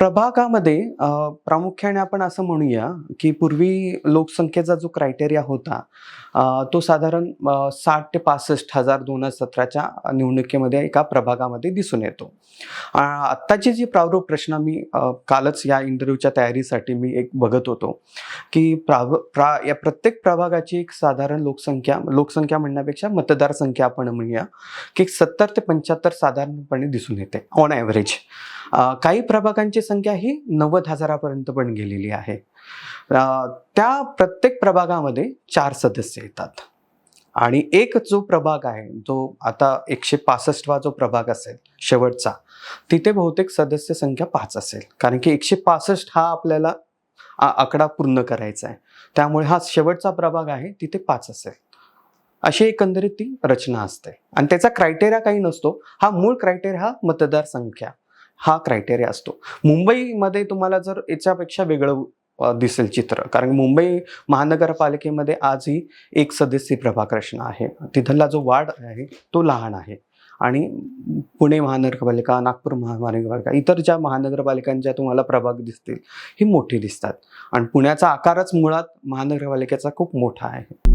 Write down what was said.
प्रभागामध्ये प्रामुख्याने आपण असं म्हणूया की पूर्वी लोकसंख्येचा जो क्रायटेरिया होता तो साधारण साठ ते पासष्ट हजार दोन हजार सतराच्या निवडणुकीमध्ये एका प्रभागामध्ये दिसून येतो. आत्ताचे जे प्रारूप प्रश्न मी कालच या इंटरव्ह्यूच्या तयारीसाठी मी एक बघत होतो की प्राव प्रा या प्रत्येक प्रभागाची एक साधारण लोकसंख्या लोकसंख्या म्हणण्यापेक्षा मतदारसंख्या आपण म्हणूया की सत्तर ते पंच्याहत्तर साधारणपणे दिसून येते ऑन ॲव्हरेज काही प्रभागांची संख्या ही नव्वद हजारापर्यंत पण गेलेली आहे. त्या प्रत्येक प्रभागामध्ये चार सदस्य येतात. आणि एक जो प्रभाग आहे जो आता एकशे पासष्टवा जो प्रभाग असेल शेवटचा तिथे बहुतेक सदस्य संख्या पाच असेल. कारण की एकशे पासष्ट हा आपल्याला आ- आकडा पूर्ण करायचा आहे. त्यामुळे हा शेवटचा प्रभाग आहे तिथे पाच असेल. अशी एकंदरीत ती रचना असते. आणि त्याचा क्रायटेरिया काही नसतो. हा मूळ क्रायटेरिया हा मतदारसंख्या. हा क्रायटेरिया असतो. मुंबईमध्ये तुम्हाला जर याच्यापेक्षा वेगळं दिसेल चित्र. कारण मुंबई महानगरपालिकेमध्ये आजही एक सदस्य प्रभाग रचना आहे. तिथला जो वार्ड आहे तो लहान आहे. आणि पुणे महानगरपालिका नागपूर महानगरपालिका इतर ज्या महानगरपालिकांच्या तुम्हाला प्रभाग दिसतील ही मोठी दिसतात. आणि पुण्याचा आकारच मुळात महानगरपालिकेचा खूप मोठा आहे.